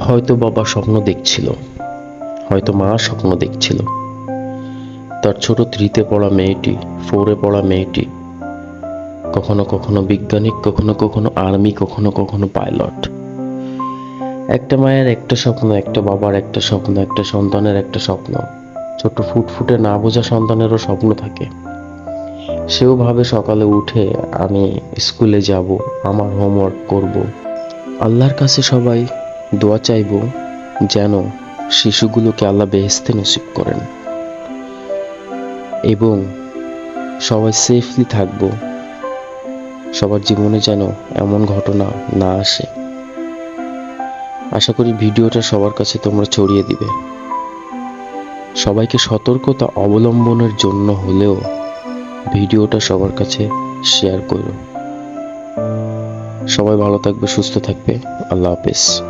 হয়তো বাবা স্বপ্ন দেখছিল। হয়তো মা স্বপ্ন দেখছিল। তার ছোট থ্রিতে পড়া মেয়েটি, ফোরে পড়া মেয়েটি, কখনো কখনো বিজ্ঞানিক কখনো কখনো আর্মি, কখনো কখনো পাইলট। একটা মায়ের একটা স্বপ্ন, একটা বাবার একটা স্বপ্ন, একটা সন্তানের একটা স্বপ্ন। ছোট্ট ফুটফুটে না বোঝা সন্তানেরও স্বপ্ন থাকে। সেও ভাবে সকালে উঠে, আমি স্কুলে যাব, আমার হোমওয়ার্ক করব। আল্লাহর কাছে সবাই দোয়া চাইব যেন শিশুগুলোকে আল্লাহ বেহেস্তে নসিব করেন। এবং সবাই সেফলি থাকব। সবার জীবনে যেন এমন ঘটনা না আসে। আশা করি ভিডিওটা সবার কাছে তোমরা ছড়িয়ে দিবে। সবাইকে সতর্কতা অবলম্বনের জন্য হলেও ভিডিওটা সবার কাছে শেয়ার করো। সবাই ভালো থাকবে, সুস্থ থাকবে। আল্লাহ হাফেজ।